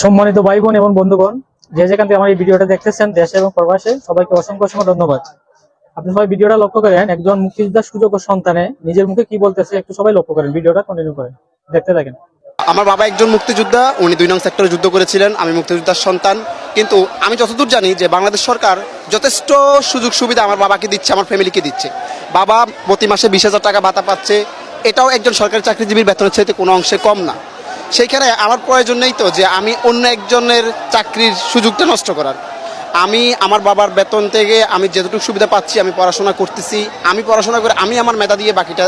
সম্মানিত ভাই বোন এবং বন্ধুগণ, যে যেখান থেকে আমার এই ভিডিওটা দেখতেছেন, দেশে এবং প্রবাসে সবাইকে অসংখ্য অসংখ্য ধন্যবাদ। আপনি সবাই ভিডিওটা লক্ষ্য করেন, একজন মুক্তিযোদ্ধার সুযোগ ও সন্তানে নিজের মুখে কি বলতেছে একটু সবাই লক্ষ্য করেন, ভিডিওটা কন্টিনিউ করেন, দেখতে থাকেন। আমার বাবা একজন মুক্তিযোদ্ধা, উনি দুই নং সেক্টরে যুদ্ধ করেছিলেন, আমি মুক্তিযোদ্ধার সন্তান। কিন্তু আমি যতদূর জানি যে বাংলাদেশ সরকার যথেষ্ট সুযোগ সুবিধা আমার বাবাকে দিচ্ছে, আমার ফ্যামিলিকে দিচ্ছে। বাবা প্রতি মাসে বিশ হাজার টাকা ভাতা পাচ্ছে, এটাও একজন সরকারি চাকরিজীবীর বেতনের চাইতে কোনো অংশে কম না। সেইখানে আমার প্রয়োজন নেই তো যে আমি অন্য একজনের চাকরির সুযোগটা নষ্ট করার। আমি আমার বাবার বেতন থেকে আমি যতটুকু সুবিধা পাচ্ছি, আমি পড়াশোনা করতেছি। আমি পড়াশোনা করে আমি আমার মেধা দিয়ে বাকিটা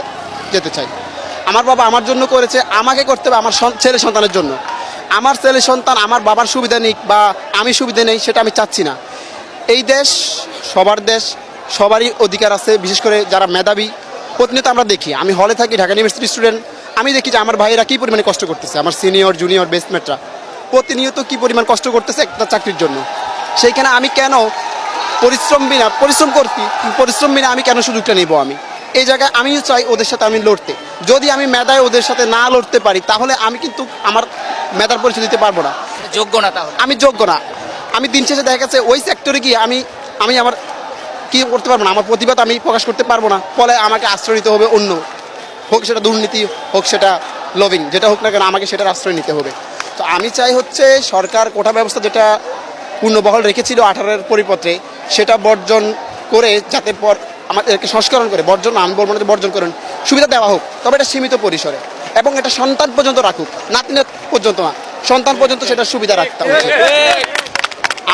যেতে চাই। আমার বাবা আমার জন্য করেছে, আমাকে করতে হবে আমার ছেলে সন্তানের জন্য। আমার ছেলে সন্তান আমার বাবার সুবিধা নিক বা আমি সুবিধা নেই সেটা আমি চাচ্ছি না। এই দেশ সবার দেশ, সবারই অধিকার আছে, বিশেষ করে যারা মেধাবী। প্রতিনিয়ত আমরা দেখি, আমি হলে থাকি ঢাকা ইউনিভার্সিটি স্টুডেন্ট আমি দেখি যে আমার ভাইয়েরা কী পরিমাণে কষ্ট করতেছে আমার সিনিয়র জুনিয়র বেস্টমেটরা প্রতিনিয়ত কী পরিমাণ কষ্ট করতেছে একটা চাকরির জন্য। সেইখানে আমি কেন পরিশ্রম বিনা পরিশ্রম করছি পরিশ্রম বিনা আমি কেন সুযোগটা নিব আমি? এই জায়গায় আমিও চাই ওদের সাথে আমি লড়তে। যদি আমি মেধায় ওদের সাথে না লড়তে পারি তাহলে আমি কিন্তু আমার মেধার পরিচয় দিতে পারব না। যোগ্য না তাহলে? আমি যোগ্য না। আমি দিন শেষে দেখা গেছে ওই সেক্টরে গিয়ে আমি আমি আমার কি করতে পারব না? আমার প্রতিবাদ আমি প্রকাশ করতে পারব না। ফলে আমাকে আশ্রয় নিতে হবে অন্য। হোক সেটা দুর্নীতি, হোক সেটা লবিং যেটা হোক না কেন আমাকে সেটার আশ্রয় নিতে হবে। তো আমি চাই হচ্ছে সরকার কোটা ব্যবস্থা যেটা পূর্ণবহল রেখেছিল আঠারোর পরিপত্রে, সেটা বর্জন করে যাতে পর আমাদেরকে সংস্করণ করে, বর্জন আমি বলব না বর্জন করেন, সুবিধা দেওয়া হোক, তবে এটা সীমিত পরিসরে। এবং এটা সন্তান পর্যন্ত রাখুক নাতিনাত পর্যন্ত না, সন্তান পর্যন্ত সেটা সুবিধা রাখতে উচিত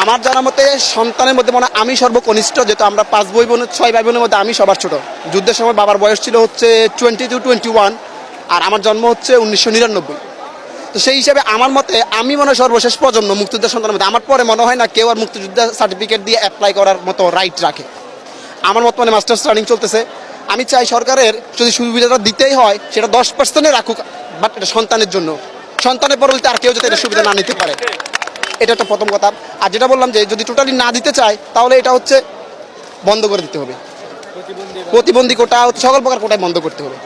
আমার জানার মতে সন্তানের মধ্যে মনে আমি সর্বকনিষ্ঠ, যেহেতু আমরা পাঁচ বই বোন ছয় ভাই বোনের মধ্যে আমি সবার ছোট। যুদ্ধের সময় বাবার বয়স ছিল হচ্ছে টোয়েন্টি টু টোয়েন্টি ওয়ান আর আমার জন্ম হচ্ছে উনিশশো নিরানব্বই। তো সেই হিসাবে আমার মতে আমি মনে সর্বশেষ প্রজন্ম মুক্তিযোদ্ধার সন্তানের মধ্যে। আমার পরে মনে হয় না কেউ আর মুক্তিযোদ্ধা সার্টিফিকেট দিয়ে অ্যাপ্লাই করার মতো রাইট রাখে। আমার মত মানে মাস্টার্স রানিং চলতেছে। আমি চাই সরকারের যদি সুবিধাটা দিতেই হয়, সেটা দশ পার্সেন্টে রাখুক বাট এটা সন্তানের জন্য। সন্তানের পরবর্তীতে আর কেউ যাতে এটা সুবিধা না নিতে পারে। এটা একটা প্রথম কথা। আর যেটা বললাম যে যদি টোটালি না দিতে চায় তাহলে এটা হচ্ছে বন্ধ করে দিতে হবে। প্রতিবন্ধী কোটা। হচ্ছে সকল প্রকার কোটায় বন্ধ করতে হবে।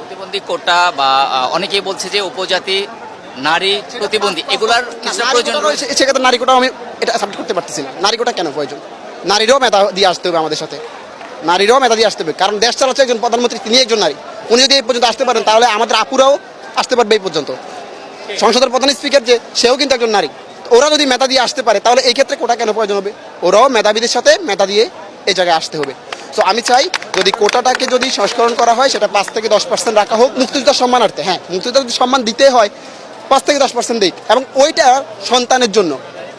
প্রতিবন্ধী কোটা বা অনেকেই বলছে যে উপজাতি নারী প্রতিবন্ধী এগুলার প্রয়োজন কোটা রয়েছে সেক্ষেত্রে নারী কোটাও আমি এটা সাবমিট করতে পারতেছি না। নারী কোটা কেন প্রয়োজন? নারীরাও মেধা দিয়ে আসতে হবে আমাদের সাথে। নারীরও মেধা দিয়ে আসতে হবে। কারণ দেশ চালাচ্ছে একজন প্রধানমন্ত্রী তিনি একজন নারী। উনি যদি এই পর্যন্ত আসতে পারেন তাহলে আমাদের আপুরাও আসতে পারবে এই পর্যন্ত। সংসদের প্রধান স্পিকার যে সেও কিন্তু একজন নারী। ওরা যদি মেধা দিয়ে আসতে পারে, তাহলে এই ক্ষেত্রে কোটা কেন প্রয়োজন হবে? ওরাও মেধাবীদের সাথে মেধা দিয়ে এই জায়গায় আসতে হবে। তো আমি চাই যদি কোটাটাকে যদি সংস্করণ করা হয়, সেটা পাঁচ থেকে দশ পার্সেন্ট রাখা হোক, মুক্তিযোদ্ধার সম্মানার্থে। হ্যাঁ মুক্তিযোদ্ধা যদি সম্মান দিতে হয়, পাঁচ থেকে দশ পার্সেন্ট দিক। এবং ওইটা সন্তানের জন্য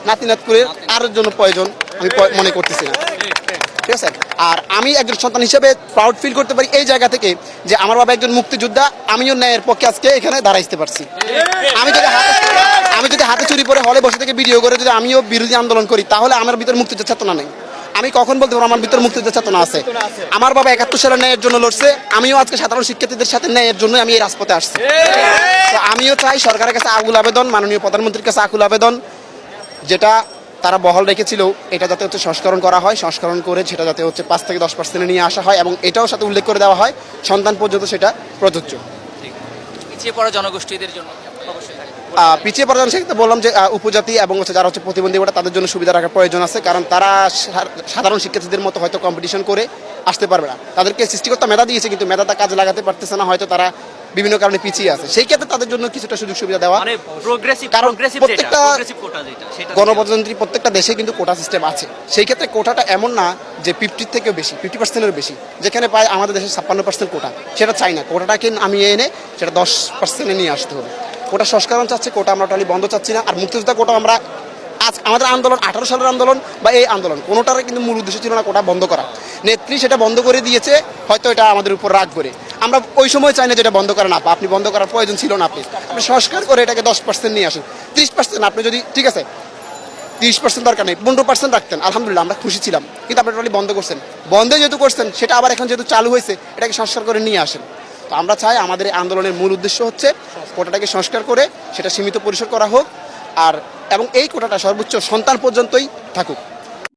নাতি নাতকুরের আরও জন্য প্রয়োজন, আমি মনে করতেছি না। ঠিক আছে? আর আমি একজন সন্তান হিসেবে প্রাউড ফিল করতে পারি এই জায়গা থেকে যে আমার বাবা একজন মুক্তিযোদ্ধা, আমিও ন্যায়ের পক্ষে আজকে এখানে দাঁড়াইতে পারছি। আমি যদি হাতে আমি যদি হাতে চুরি পরে হলে বসে থেকে ভিডিও করে যদি আমিও বিরোধী আন্দোলন করি, তাহলে আমার ভিতর মুক্তিযুদ্ধ চেতনা নেই। আমি কখন বলতে পারব আমার ভিতর মুক্তিযুদ্ধ চেতনা আছে? আমার বাবা একাত্তর সালে ন্যায়ের জন্য লড়ছে, আমিও আজকে সাধারণ শিক্ষার্থীদের সাথে ন্যায়ের জন্য আমি এই রাজপথে আসছি। তো আমিও চাই সরকারের কাছে আকুল আবেদন, মাননীয় প্রধানমন্ত্রীর কাছে আকুল আবেদন, যেটা তারা বহাল রেখেছিল এটা যাতে হচ্ছে সংস্করণ করা হয় সংস্করণ করে সেটা যাতে হচ্ছে পাঁচ থেকে দশ পার্সেন্টে নিয়ে আসা হয় এবং এটাও সাথে উল্লেখ করে দেওয়া হয় সন্তান পর্যন্ত সেটা প্রযোজ্য। পিছিয়ে পড়া জনগোষ্ঠীদের জন্য পিছিয়ে পড়া সেক্ষেত্রে বললাম যে উপজাতি এবং হচ্ছে যারা হচ্ছে প্রতিবন্ধী ওটা তাদের জন্য সুবিধা রাখার প্রয়োজন আছে কারণ তারা সাধারণ শিক্ষার্থীদের মতো হয়তো কম্পিটিশন করে আসতে পারবে না। তাদেরকে সৃষ্টিকর্তা মেধা দিয়েছে কিন্তু মেধাটা কাজে লাগাতে পারতেছে না হয়তো তারা বিভিন্ন কারণে পিছিয়ে আছে। সেই ক্ষেত্রে তাদের জন্য কিছুটা সুযোগ সুবিধা দেওয়া মানে কারণ প্রত্যেকটা গণপ্রজাতন্ত্রী প্রত্যেকটা দেশে কিন্তু কোটা সিস্টেম আছে। সেই ক্ষেত্রে কোটাটা এমন না যে ফিফটির থেকেও বেশি ফিফটি পার্সেন্টের বেশি। যেখানে পায় আমাদের দেশে ছাপ্পান্ন পার্সেন্ট কোটা সেটা চাই না কোটাটাকে আমি এনে সেটা দশ পার্সেন্টে নিয়ে আসতে হবে। কোটা সংস্করণ চাচ্ছে কোটা আমরা টোটালি বন্ধ চাচ্ছি না। আর মুক্তিযোদ্ধা কোটা আমরা আজ আমাদের আন্দোলন আঠারো সালের আন্দোলন বা এই আন্দোলন কোনোটার কিন্তু মূল উদ্দেশ্য ছিল না কোটা বন্ধ করা। নেত্রী সেটা বন্ধ করে দিয়েছে হয়তো এটা আমাদের উপর রাগ করে। আমরা ওই সময় চাই না যেটা বন্ধ করা না আপা আপনি বন্ধ করার প্রয়োজন ছিল না আপনি। আপনি সংস্কার করে এটাকে দশ পার্সেন্ট নিয়ে আসুন। ত্রিশ পার্সেন্ট আপনি যদি ঠিক আছে? তিরিশ পার্সেন্ট দরকার নেই। পনেরো পার্সেন্ট রাখতেন। আলহামদুলিল্লাহ, আমরা খুশি ছিলাম। কিন্তু আপনি টোটালি বন্ধ করছেন। বন্ধে যেহেতু করছেন, সেটা আবার এখন যেহেতু চালু হয়েছে, এটাকে সংস্কার করে নিয়ে আসেন। তো আমরা চাই আমাদের এই আন্দোলনের মূল উদ্দেশ্য হচ্ছে কোটাটাকে সংস্কার করে সেটা সীমিত পরিসর করা হোক। আর এবং এই কোটাটা সর্বোচ্চ সন্তান পর্যন্তই থাকুক।